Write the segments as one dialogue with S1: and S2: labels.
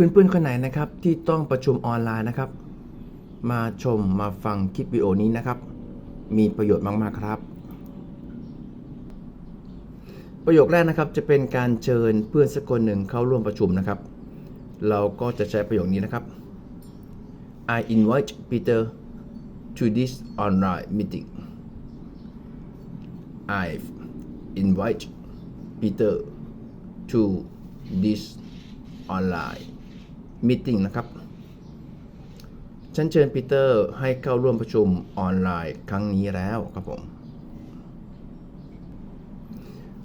S1: เพื่อนๆคนไหนนะครับที่ต้องประชุมออนไลน์นะครับ มาชมมาฟังคลิปวิดีโอนี้นะครับ มีประโยชน์มากๆครับ ประโยคแรกนะครับจะเป็นการเชิญเพื่อนสักคนหนึ่งเข้าร่วมประชุมนะครับ เราก็จะใช้ประโยคนี้นะครับ I invite Peter to this online meeting I invite Peter to this online meeting นะครับ ฉันเชิญปีเตอร์ให้เข้าร่วมประชุมออนไลน์ครั้งนี้แล้วครับผม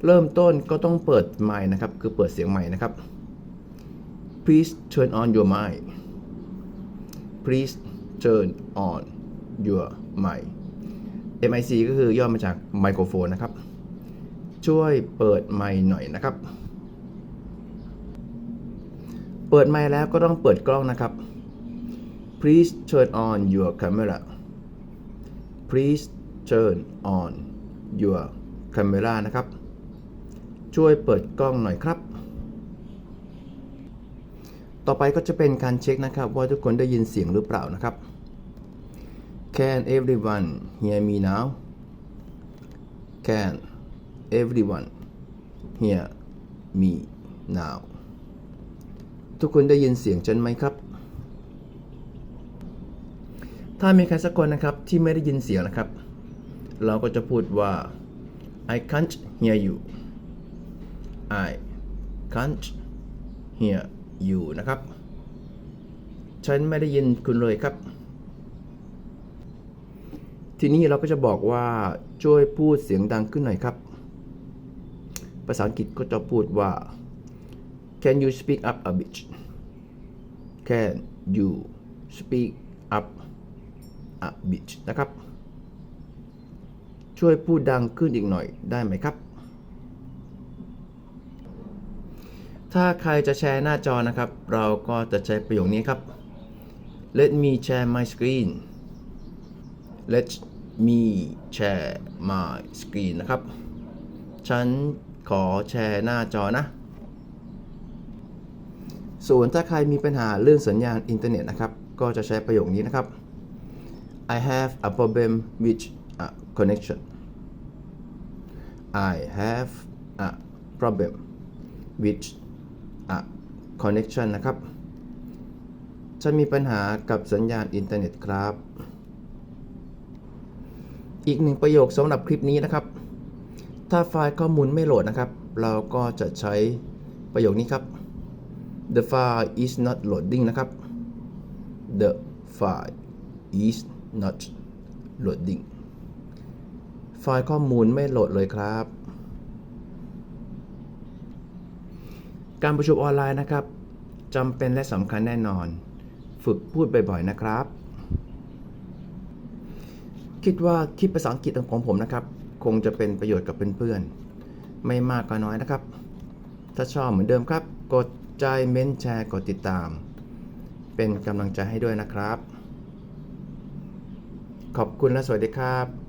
S1: เริ่มต้นก็ต้องเปิดไมค์นะครับ คือเปิดเสียงใหม่นะครับ please turn on your mic please turn on your mic MIC ก็คือย่อมาจากไมโครโฟนนะครับ ช่วยเปิดไมค์หน่อยนะครับ ปิดไมค์แล้วก็ต้องเปิดกล้องนะครับ please turn on your camera please turn on your camera นะครับ ช่วยเปิดกล้องหน่อยครับ ต่อไปก็จะเป็นการเช็คนะครับ ว่าทุกคนได้ยินเสียงหรือเปล่านะครับ Can everyone hear me now Can everyone hear me now ทุกคนได้ยินเสียงฉันไหมครับ ถ้ามีใครสักคนนะครับที่ไม่ได้ยินเสียงนะครับ เราก็จะพูดว่า I can't hear you I can't hear you นะครับ ฉันไม่ได้ยินคุณเลยครับ ทีนี้เราก็จะบอกว่าช่วยพูดเสียงดังขึ้นหน่อยครับ ภาษาอังกฤษก็จะพูดว่า Can you speak up a bit Can you speak up a bit นะครับ ช่วยพูดดังขึ้นอีกหน่อยได้ไหมครับ ถ้าใครจะแชร์หน้าจอนะครับ เราก็จะใช้ประโยคนี้ครับ Let me share my screen Let me share my screen นะครับ ฉันขอแชร์หน้าจอนะ ส่วนถ้าใครมีปัญหาเรื่องสัญญาณอินเทอร์เน็ตนะครับ ก็จะใช้ประโยคนี้นะครับ I have a problem with a connection I have a problem with a connection นะครับฉันมีปัญหากับสัญญาณอินเทอร์เน็ตครับ อีกหนึ่งประโยคสำหรับคลิปนี้นะครับ ถ้าไฟล์ข้อมูลไม่โหลดนะครับ เราก็จะใช้ประโยคนี้ครับ the file is not loading นะครับ the file is not loading ไฟล์ข้อมูลไม่โหลดเลยครับ การประชุมออนไลน์นะครับจำเป็นและสำคัญแน่นอน ฝึกพูดบ่อยๆนะครับ คิดว่าคลิปภาษาอังกฤษของผมนะครับ คงจะเป็นประโยชน์กับเพื่อนๆ ไม่มากก็น้อยนะครับ ถ้าชอบเหมือนเดิมครับ กด ใจเม้นแชร์กดติดตาม เป็นกำลังใจให้ด้วยนะครับ ขอบคุณและสวัสดีครับ